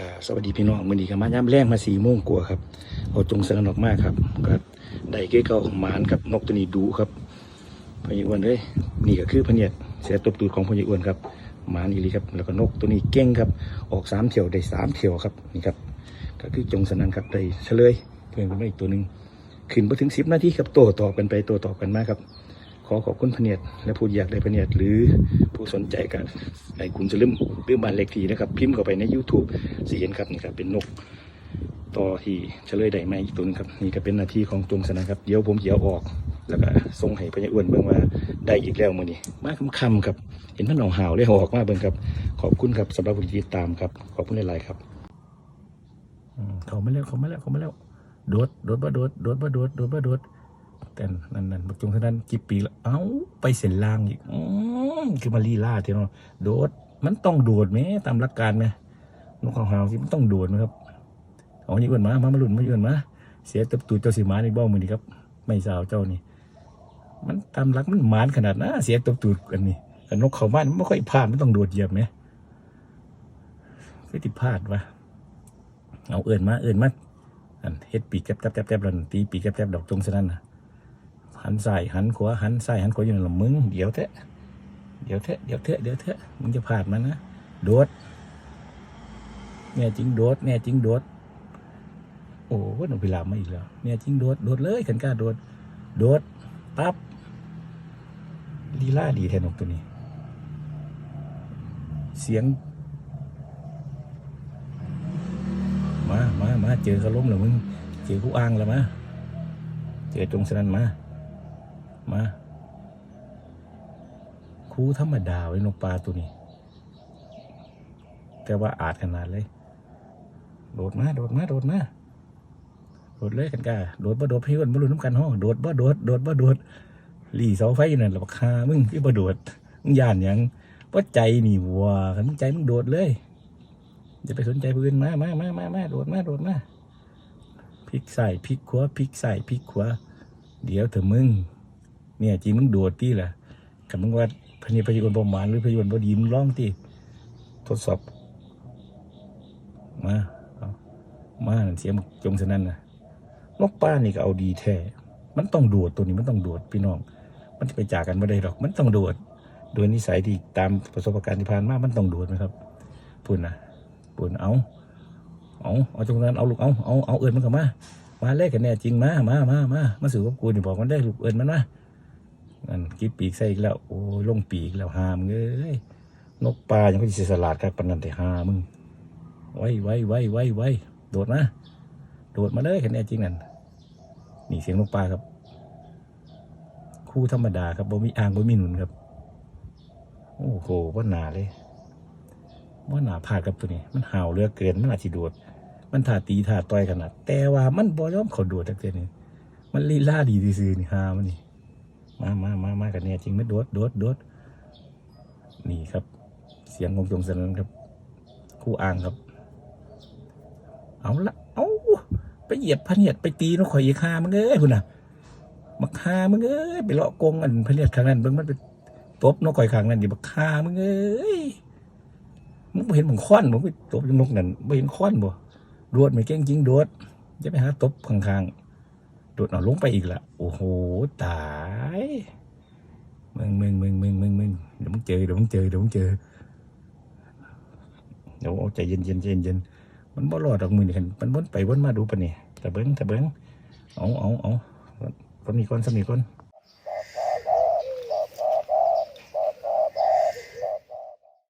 กาสวัสดีพี่น้องมือนี้ก็มาย่ำแรงมาสี่โมงกว่าครับเอาจงสนันออกมากครับก็ได้เก้เก่าหมานกับนกตัวนี้ดูครับพญอ้วนเอ้ยนี่ก็คือพเนียดเสียตบตูดของพญอ้วนครับหมานอีหลีครับแล้วก็นกตัวนี้เก่งครับ ออกสามเที่ยวได้สามเที่ยวครับนี่ครับก็คือจงสนันครับได้เฉลยเพิ่มขึ้นมาอีกตัวหนึ่งขึ้นไปถึงสิบนาทีครับโตตอบกันไปโตตอบกันมากครับ ขอขอบคุณพเนียดและผู้อยากได้พเนียดหรือผู้สนใจกันไอ้คุณจะลืมลืมบ้านเลขที่นะครับ พิมพ์เข้าไปใน YouTube สิเห็นครับนี่ครับเป็นนกต่อที่เฉลยได้มาอีกตัวนึงครับ นี่ก็เป็นหน้าที่ของจงสนะครับ เดี๋ยวผมเดี๋ยวออก แล้วก็ส่งให้พญาอ้วนเบิ่งว่าได้อีกแล้วมื้อนี้มาคำๆครับ เห็นมันหนองหาวเลยออกมาเบิ่งครับ ขอบคุณครับสำหรับผู้ที่ติดตามครับ ขอบคุณหลายๆครับอืมเขามาแล้วเขามาแล้วเขามาแล้วโดดโดดบ่โดดโดดบ่โดดโดดบ่โดด แต่นั่นนั่นบักจงเท่านั้นกี่ปีแล้วเอ้าไปเส้นล่างอีกอืมคือมาลีลาเท่านั้นโดดมันต้องโดดไหมตามหลักการไหมนกเขาหาวที่มันต้องโดดไหมครับเอาอย่างอื่นมามามาลุ่นมาอื่นมาเสียตับตูดเจ้าสีมาในบ้องมือนี่ครับ ไม่สาวเจ้านี่มันตามหลักมันหมานขนาดนะเสียตับตูดกันนี่แต่นกเขาบ้านมันไม่ค่อยพลาดมันต้องโดดเหยียบไหมไม่ติดพลาดวะเอาเอื่นมาเอื่นมาอันเฮ็ดปีกแก๊บแก๊บแก๊บแก๊บแล้วตีปีกแก๊บแก๊บดอกจงซะนั่นนะ หันซ้ายหันขวาหันซ้ายหันขวาอยู่นั่นละมึงเดี๋ยวเถอะเดี๋ยวเถอะเดี๋ยวเถอะเดี๋ยวเถอะมึงจะผ่านมันนะโดดแน่จริงโดดแน่จริงโดดโอ้โหนกพิรามาอีกแล้วแน่จริงโดดโดดเลยขันกล้าโดดโดดปั๊บลีลาดีแทนนกตัวนี้ เสียง มามามาเจอเขาล้มแล้วมึง เจอผู้อ้างแล้วมา เจอจงสนันมา มาคูธรรมดาไว้นกปลาตัวนี้ แต่ว่าอาจขนาดเลย โดดมา โดดมา โดดมา โดดเลยกันกาโดดบ่โดดพี่วันบ่รู้น้ำกันห้องโดดบ่โดด โดดบ่โดดหลีเสาไฟอยู่นั่นหละบักคามึงพี่บ่โดด มึงย่านยังว่าใจนี่วัวคันใจมึงโดดเลยอย่าไปสนใจผู้อื่นมามามามามาโดดมาโดดมาพลิกใส่พลิกขวาพลิกใส่พลิกขวาเดี๋ยวเถอะมึง เนี่ยจริงมึงโดดที่แหละกับมึงว่าพญพยนต์ประมาณหรือพยนต์บดีมึงร้องที่ทดสอบ มามาเสียงจงสนั่นนะนกป้านี่ก็เอาดีแท้มันต้องโดดตัวนี้มันต้องโดดพี่น้อง มันจะไปจากกันไม่ได้หรอก มันต้องโดดโดยนิสัยที่ตามประสบการณ์ที่ผ่านมามันต้องโดดนะครับปุ่นนะปุ่นเอาเอาเอาจงนั้นเอาลูกเอาเอาเอาเอิญมันเข้ามามาเล่กันแน่จริงมามามามามาสู่กับกูนี่บอกมันได้ลูกเอิญมันมา อันกิบปีกใส่อีกแล้ว โอ้ลงปีกแล้วหามเอ้ยนกปลายังก็จะสลัดครับปนันแต่หามึง ไว้ไว้ไว้ไว้ไว้โดดมาโดดมาเลยกันแน่จริงนั่นนี่เสียงนกปลาครับคู่ธรรมดาครับบ่มีอ่างบ่มีหนุนครับ โอ้โหว่าหนาเลยว่าหนาพลากับตัวนี้ มันห่าวเหลือเกินมันอาจจะโดด มันถาตีถาต่อยขนาด แต่ว่ามันบ่ยอมเขาโดดจักเทื่อนี่มันลีลาดีซื่อนี่ฮามันนี่ มามามามากันเนี่ยจริงไหมโดดโดดโดดนี่ครับ เสียงของจงสนันครับ คู่อ่างครับ เอาละเอาไปเหยียบพะเนียดไปตีนกข่อยอีคามึงเอ้ยคุณน่ะบักคามึงเอ้ยไปเลาะกงอันพะเนียดข้างนั้นเบิ่งมันไปตบนกข่อยข้างนั้นดิบักคามึงเอ้ยมึงเห็นมึงค้อนมึงไปตบนกนั่นบ่เห็นค้อนบ่โดดไม่เก่งจริงโดดจะไปหาตบข้างๆ ดดเอาลงไปอีกละโอ้โหตายมึงมึงมึงมึงมึงมึงเดี๋ยวมึงเจอเดี๋ยวมึงเจอเดี๋ยวมึงเจอเดี๋ยวเอาใจเย็นเย็นเย็นเย็นมันบ่รอดดอกมือนี่คันมันวนไปวนมาดูปะเนี่ยแต่เบิ้งแต่เบิ้งเอาเอาเอาสำนีก่อนสำนีก่อน